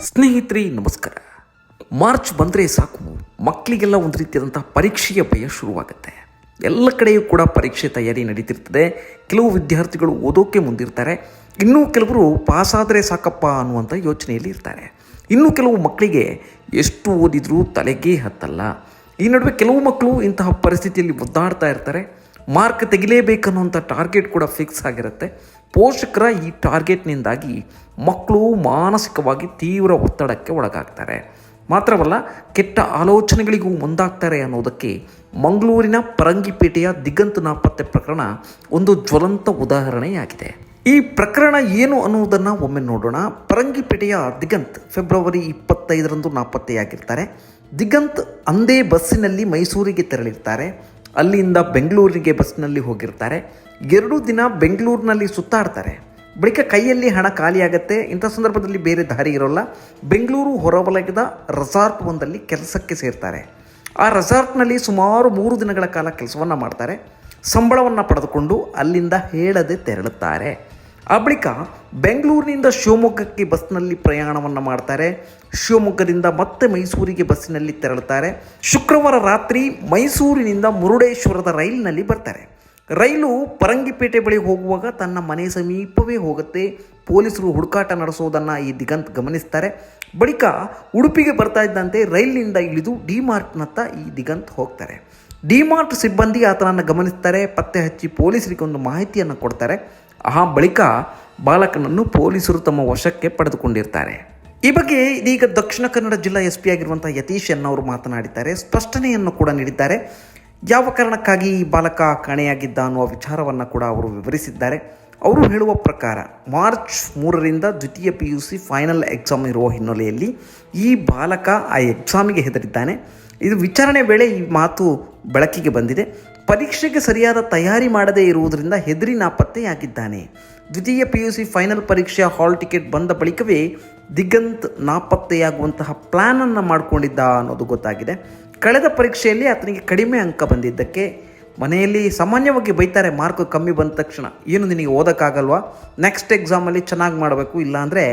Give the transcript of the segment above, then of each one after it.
ಸ್ನೇಹಿತರೆ, ನಮಸ್ಕಾರ. ಮಾರ್ಚ್ ಬಂದರೆ ಸಾಕು. ಮಕ್ಕಳಿಗೆಲ್ಲ ಒಂದು ರೀತಿಯಾದಂಥ ಪರೀಕ್ಷೆಯ ಭಯ ಶುರುವಾಗುತ್ತೆ. ಎಲ್ಲ ಕಡೆಯೂ ಕೂಡ ಪರೀಕ್ಷೆ ತಯಾರಿ ನಡೀತಿರ್ತದೆ. ಕೆಲವು ವಿದ್ಯಾರ್ಥಿಗಳು ಓದೋಕೆ ಮುಂದಿರ್ತಾರೆ. ಇನ್ನೂ ಕೆಲವರು ಪಾಸಾದರೆ ಸಾಕಪ್ಪ ಅನ್ನುವಂಥ ಯೋಚನೆಯಲ್ಲಿ ಇರ್ತಾರೆ. ಇನ್ನು ಕೆಲವು ಮಕ್ಕಳಿಗೆ ಎಷ್ಟು ಓದಿದರೂ ತಲೆಗೇ ಹತ್ತಲ್ಲ. ಈ ನಡುವೆ ಕೆಲವು ಮಕ್ಕಳು ಇಂತಹ ಪರಿಸ್ಥಿತಿಯಲ್ಲಿ ಒದ್ದಾಡ್ತಾ ಇರ್ತಾರೆ. ಮಾರ್ಕ್ ತೆಗಿಲೇಬೇಕನ್ನುವಂಥ ಟಾರ್ಗೆಟ್ ಕೂಡ ಫಿಕ್ಸ್ ಆಗಿರುತ್ತೆ. ಪೋಷಕರ ಈ ಟಾರ್ಗೆಟ್ನಿಂದಾಗಿ ಮಕ್ಕಳು ಮಾನಸಿಕವಾಗಿ ತೀವ್ರ ಒತ್ತಡಕ್ಕೆ ಒಳಗಾಗ್ತಾರೆ. ಮಾತ್ರವಲ್ಲ, ಕೆಟ್ಟ ಆಲೋಚನೆಗಳಿಗೂ ಮುಂದಾಗ್ತಾರೆ ಅನ್ನೋದಕ್ಕೆ ಮಂಗಳೂರಿನ ಪರಂಗಿಪೇಟೆಯ ದಿಗಂತ ನಾಪತ್ತೆ ಪ್ರಕರಣ ಒಂದು ಜ್ವಲಂತ ಉದಾಹರಣೆಯಾಗಿದೆ. ಈ ಪ್ರಕರಣ ಏನು ಅನ್ನುವುದನ್ನು ಒಮ್ಮೆ ನೋಡೋಣ. ಪರಂಗಿಪೇಟೆಯ ದಿಗಂತ್ ಫೆಬ್ರವರಿ ಇಪ್ಪತ್ತೈದರಂದು ನಾಪತ್ತೆಯಾಗಿರ್ತಾರೆ. ದಿಗಂತ್ ಅಂದೇ ಬಸ್ಸಿನಲ್ಲಿ ಮೈಸೂರಿಗೆ ತೆರಳಿರ್ತಾರೆ. ಅಲ್ಲಿಂದ ಬೆಂಗಳೂರಿಗೆ ಬಸ್ನಲ್ಲಿ ಹೋಗಿರ್ತಾರೆ. ಎರಡು ದಿನ ಬೆಂಗಳೂರಿನಲ್ಲಿ ಸುತ್ತಾಡ್ತಾರೆ. ಬಳಿಕ ಕೈಯಲ್ಲಿ ಹಣ ಖಾಲಿಯಾಗತ್ತೆ. ಇಂಥ ಸಂದರ್ಭದಲ್ಲಿ ಬೇರೆ ದಾರಿ ಇರೋಲ್ಲ. ಬೆಂಗಳೂರು ಹೊರವಲಯದ ರೆಸಾರ್ಟ್ ಒಂದಲ್ಲಿ ಕೆಲಸಕ್ಕೆ ಸೇರ್ತಾರೆ. ಆ ರೆಸಾರ್ಟ್ನಲ್ಲಿ ಸುಮಾರು ಮೂರು ದಿನಗಳ ಕಾಲ ಕೆಲಸವನ್ನು ಮಾಡ್ತಾರೆ. ಸಂಬಳವನ್ನು ಪಡೆದುಕೊಂಡು ಅಲ್ಲಿಂದ ಹೇಳದೆ ತೆರಳುತ್ತಾರೆ. ಆ ಬಳಿಕ ಬೆಂಗಳೂರಿನಿಂದ ಶಿವಮೊಗ್ಗಕ್ಕೆ ಬಸ್ನಲ್ಲಿ ಪ್ರಯಾಣವನ್ನು ಮಾಡ್ತಾರೆ. ಶಿವಮೊಗ್ಗದಿಂದ ಮತ್ತೆ ಮೈಸೂರಿಗೆ ಬಸ್ಸಿನಲ್ಲಿ ತೆರಳುತ್ತಾರೆ. ಶುಕ್ರವಾರ ರಾತ್ರಿ ಮೈಸೂರಿನಿಂದ ಮುರುಡೇಶ್ವರದ ರೈಲಿನಲ್ಲಿ ಬರ್ತಾರೆ. ರೈಲು ಪರಂಗಿಪೇಟೆ ಬಳಿ ಹೋಗುವಾಗ ತನ್ನ ಮನೆ ಸಮೀಪವೇ ಹೋಗುತ್ತೆ. ಪೊಲೀಸರು ಹುಡುಕಾಟ ನಡೆಸೋದನ್ನು ಈ ದಿಗಂತ್ ಗಮನಿಸ್ತಾರೆ. ಬಳಿಕ ಉಡುಪಿಗೆ ಬರ್ತಾ ಇದ್ದಂತೆ ರೈಲಿನಿಂದ ಇಳಿದು ಡಿಮಾರ್ಟ್ನತ್ತ ಈ ದಿಗಂತ್ ಹೋಗ್ತಾರೆ. ಡಿಮಾರ್ಟ್ ಸಿಬ್ಬಂದಿ ಆತನನ್ನು ಗಮನಿಸ್ತಾರೆ, ಪತ್ತೆ ಹಚ್ಚಿ ಪೊಲೀಸರಿಗೆ ಒಂದು ಮಾಹಿತಿಯನ್ನು ಕೊಡ್ತಾರೆ. ಆ ಬಳಿಕ ಬಾಲಕನನ್ನು ಪೊಲೀಸರು ತಮ್ಮ ವಶಕ್ಕೆ ಪಡೆದುಕೊಂಡಿರ್ತಾರೆ. ಈ ಬಗ್ಗೆ ಇದೀಗ ದಕ್ಷಿಣ ಕನ್ನಡ ಜಿಲ್ಲಾ ಎಸ್ ಪಿ ಆಗಿರುವಂಥ ಯತೀಶ್ ಎನ್ನವರು ಮಾತನಾಡಿದ್ದಾರೆ. ಸ್ಪಷ್ಟನೆಯನ್ನು ಕೂಡ ನೀಡಿದ್ದಾರೆ. ಯಾವ ಕಾರಣಕ್ಕಾಗಿ ಈ ಬಾಲಕ ಕಾಣೆಯಾಗಿದ್ದ ಅನ್ನುವ ವಿಚಾರವನ್ನು ಕೂಡ ಅವರು ವಿವರಿಸಿದ್ದಾರೆ. ಅವರು ಹೇಳುವ ಪ್ರಕಾರ, ಮಾರ್ಚ್ ಮೂರರಿಂದ ದ್ವಿತೀಯ P U C final exam ಇರುವ ಹಿನ್ನೆಲೆಯಲ್ಲಿ ಈ ಬಾಲಕ ಆ ಎಕ್ಸಾಮಿಗೆ ಹೆದರಿದ್ದಾನೆ. ಇದು ವಿಚಾರಣೆ ವೇಳೆ ಈ ಮಾತು ಬೆಳಕಿಗೆ ಬಂದಿದೆ. ಪರೀಕ್ಷೆಗೆ ಸರಿಯಾದ ತಯಾರಿ ಮಾಡದೇ ಇರುವುದರಿಂದ ಹೆದರಿ ನಾಪತ್ತೆಯಾಗಿದ್ದಾನೆ. ದ್ವಿತೀಯ ಪಿ ಯು ಸಿ ಫೈನಲ್ ಪರೀಕ್ಷೆಯ ಹಾಲ್ ಟಿಕೆಟ್ ಬಂದ ಬಳಿಕವೇ ದಿಗಂತ್ ನಾಪತ್ತೆಯಾಗುವಂತಹ ಪ್ಲ್ಯಾನನ್ನು ಮಾಡಿಕೊಂಡಿದ್ದ ಅನ್ನೋದು ಗೊತ್ತಾಗಿದೆ. ಕಳೆದ ಪರೀಕ್ಷೆಯಲ್ಲಿ ಆತನಿಗೆ ಕಡಿಮೆ ಅಂಕ ಬಂದಿದ್ದಕ್ಕೆ ಮನೆಯಲ್ಲಿ ಸಾಮಾನ್ಯವಾಗಿ ಬೈತಾರೆ ಮಾರ್ಕ್ ಕಮ್ಮಿ ಬಂದ ತಕ್ಷಣ. ಏನು ನಿನಗೆ ಓದೋಕ್ಕಾಗಲ್ವಾ? ನೆಕ್ಸ್ಟ್ ಎಕ್ಸಾಮಲ್ಲಿ ಚೆನ್ನಾಗಿ ಮಾಡಬೇಕು ಇಲ್ಲಾಂದರೆ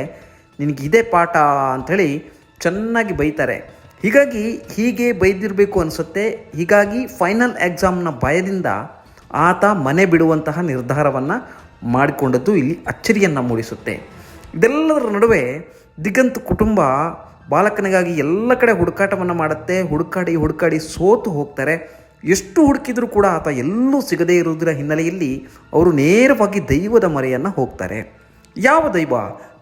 ನಿನಗೆ ಇದೇ ಪಾಠ ಅಂಥೇಳಿ ಚೆನ್ನಾಗಿ ಬೈತಾರೆ. ಹೀಗಾಗಿ ಹೀಗೆ ಬೈದಿರಬೇಕು ಅನಿಸುತ್ತೆ. ಹೀಗಾಗಿ ಫೈನಲ್ ಎಕ್ಸಾಮ್ನ ಭಯದಿಂದ ಆತ ಮನೆ ಬಿಡುವಂತಹ ನಿರ್ಧಾರವನ್ನು ಮಾಡಿಕೊಂಡದ್ದು ಇಲ್ಲಿ ಅಚ್ಚರಿಯನ್ನು ಮೂಡಿಸುತ್ತೆ. ಇದೆಲ್ಲದರ ನಡುವೆ ದಿಗಂತ್ ಕುಟುಂಬ ಬಾಲಕನಿಗಾಗಿ ಎಲ್ಲ ಕಡೆ ಹುಡುಕಾಟವನ್ನು ಮಾಡುತ್ತೆ. ಹುಡುಕಾಡಿ ಹುಡುಕಾಡಿ ಸೋತು ಹೋಗ್ತಾರೆ. ಎಷ್ಟು ಹುಡುಕಿದರೂ ಕೂಡ ಆತ ಎಲ್ಲೂ ಸಿಗದೇ ಇರುವುದರ ಹಿನ್ನೆಲೆಯಲ್ಲಿ ಅವರು ನೇರವಾಗಿ ದೈವದ ಮರೆಯನ್ನು ಹೋಗ್ತಾರೆ. ಯಾವ ದೈವ?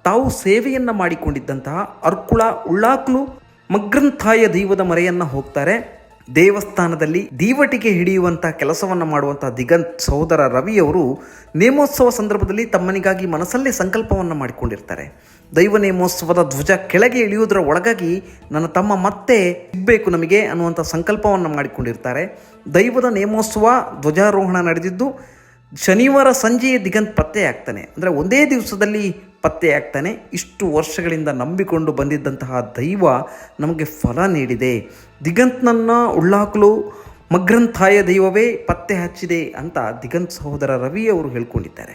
ತಾವು ಸೇವೆಯನ್ನು ಮಾಡಿಕೊಂಡಿದ್ದಂತಹ ಅರ್ಕುಳ ಉಳ್ಳಾಕ್ಲು ಮಗ್ರಂಥಾಯ ದೈವದ ಮರೆಯನ್ನು ಹೋಗ್ತಾರೆ. ದೇವಸ್ಥಾನದಲ್ಲಿ ದೀವಟಿಗೆ ಹಿಡಿಯುವಂಥ ಕೆಲಸವನ್ನು ಮಾಡುವಂಥ ದಿಗಂತ್ ಸಹೋದರ ರವಿಯವರು ನೇಮೋತ್ಸವ ಸಂದರ್ಭದಲ್ಲಿ ತಮ್ಮನಿಗಾಗಿ ಮನಸ್ಸಲ್ಲೇ ಸಂಕಲ್ಪವನ್ನು ಮಾಡಿಕೊಂಡಿರ್ತಾರೆ. ದೈವ ನೇಮೋತ್ಸವದ ಧ್ವಜ ಕೆಳಗೆ ಇಳಿಯುವುದರ ಒಳಗಾಗಿ ನನ್ನ ತಮ್ಮ ಮತ್ತೆ ಸಿಗಬೇಕು ನಮಗೆ ಅನ್ನುವಂಥ ಸಂಕಲ್ಪವನ್ನು ಮಾಡಿಕೊಂಡಿರ್ತಾರೆ. ದೈವದ ನೇಮೋತ್ಸವ ಧ್ವಜಾರೋಹಣ ನಡೆದಿದ್ದು ಶನಿವಾರ ಸಂಜೆಯೇ ದಿಗಂತ್ ಪತ್ತೆಯಾಗ್ತಾನೆ. ಅಂದರೆ ಒಂದೇ ದಿವಸದಲ್ಲಿ ಪತ್ತೆಯಾಗ್ತಾನೆ. ಇಷ್ಟು ವರ್ಷಗಳಿಂದ ನಂಬಿಕೊಂಡು ಬಂದಿದ್ದಂತಹ ದೈವ ನಮಗೆ ಫಲ ನೀಡಿದೆ. ದಿಗಂತ್ನನ್ನು ಉಳ್ಳಾಕಲು ಮಗ್ರಂಥಾಯ ದೈವವೇ ಪತ್ತೆ ಹಚ್ಚಿದೆ ಅಂತ ದಿಗಂತ್ ಸಹೋದರ ರವಿ ಅವರು ಹೇಳ್ಕೊಂಡಿದ್ದಾರೆ.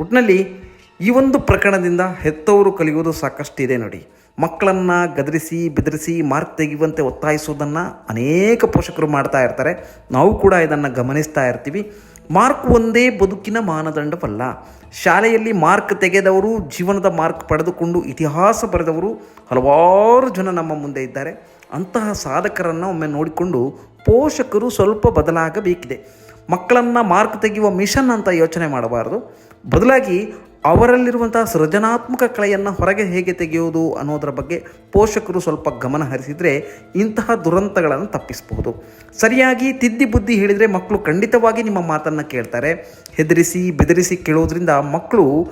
ಒಟ್ಟಿನಲ್ಲಿ ಈ ಒಂದು ಪ್ರಕರಣದಿಂದ ಹೆತ್ತವರು ಕಲಿಯುವುದು ಸಾಕಷ್ಟು ಇದೆ ನೋಡಿ. ಮಕ್ಕಳನ್ನು ಗದರಿಸಿ, ಬೆದರಿಸಿ, ಮಾರ್ಕ್ ತೆಗೆಯುವಂತೆ ಒತ್ತಾಯಿಸೋದನ್ನು ಅನೇಕ ಪೋಷಕರು ಮಾಡ್ತಾ ಇರ್ತಾರೆ. ನಾವು ಕೂಡ ಇದನ್ನು ಗಮನಿಸ್ತಾ ಇರ್ತೀವಿ. ಮಾರ್ಕ್ ಒಂದೇ ಬದುಕಿನ ಮಾನದಂಡವಲ್ಲ. ಶಾಲೆಯಲ್ಲಿ ಮಾರ್ಕ್ ತೆಗೆದವರು, ಜೀವನದ ಮಾರ್ಕ್ ಪಡೆದುಕೊಂಡು ಇತಿಹಾಸ ಬರೆದವರು ಹಲವಾರು ಜನ ನಮ್ಮ ಮುಂದೆ ಇದ್ದಾರೆ. ಅಂತಹ ಸಾಧಕರನ್ನು ಒಮ್ಮೆ ನೋಡಿಕೊಂಡು ಪೋಷಕರು ಸ್ವಲ್ಪ ಬದಲಾಗಬೇಕಿದೆ. ಮಕ್ಕಳನ್ನು ಮಾರ್ಕ್ ತೆಗೆಯುವ ಮಿಷನ್ ಅಂತ ಯೋಚನೆ ಮಾಡಬಾರ್ದು. ಬದಲಾಗಿ ಅವರಲ್ಲಿರುವಂತಹ ಸೃಜನಾತ್ಮಕ ಕಲೆಯನ್ನು ಹೊರಗೆ ಹೇಗೆ ತೆಗೆಯೋದು ಅನ್ನೋದರ ಬಗ್ಗೆ ಪೋಷಕರು ಸ್ವಲ್ಪ ಗಮನ ಹರಿಸಿದರೆ ಇಂತಹ ದುರಂತಗಳನ್ನು ತಪ್ಪಿಸಬಹುದು. ಸರಿಯಾಗಿ ತಿದ್ದಿ ಬುದ್ಧಿ ಹೇಳಿದರೆ ಮಕ್ಕಳು ಖಂಡಿತವಾಗಿ ನಿಮ್ಮ ಮಾತನ್ನು ಕೇಳ್ತಾರೆ. ಹೆದರಿಸಿ, ಬೆದರಿಸಿ ಕೇಳೋದ್ರಿಂದ ಮಕ್ಕಳು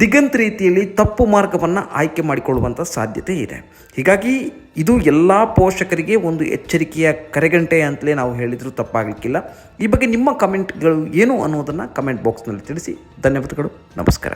ದಿಗಂತ್ ರೀತಿಯಲ್ಲಿ ತಪ್ಪು ಮಾರ್ಗವನ್ನು ಆಯ್ಕೆ ಮಾಡಿಕೊಳ್ಳುವಂಥ ಸಾಧ್ಯತೆ ಇದೆ. ಹೀಗಾಗಿ ಇದು ಎಲ್ಲ ಪೋಷಕರಿಗೆ ಒಂದು ಎಚ್ಚರಿಕೆಯ ಕರೆಗಂಟೆ ಅಂತಲೇ ನಾವು ಹೇಳಿದರೂ ತಪ್ಪಾಗಲಿಕ್ಕಿಲ್ಲ. ಈ ಬಗ್ಗೆ ನಿಮ್ಮ ಕಮೆಂಟ್ಗಳು ಏನು ಅನ್ನೋದನ್ನು ಕಮೆಂಟ್ ಬಾಕ್ಸ್ನಲ್ಲಿ ತಿಳಿಸಿ. ಧನ್ಯವಾದಗಳು. ನಮಸ್ಕಾರ.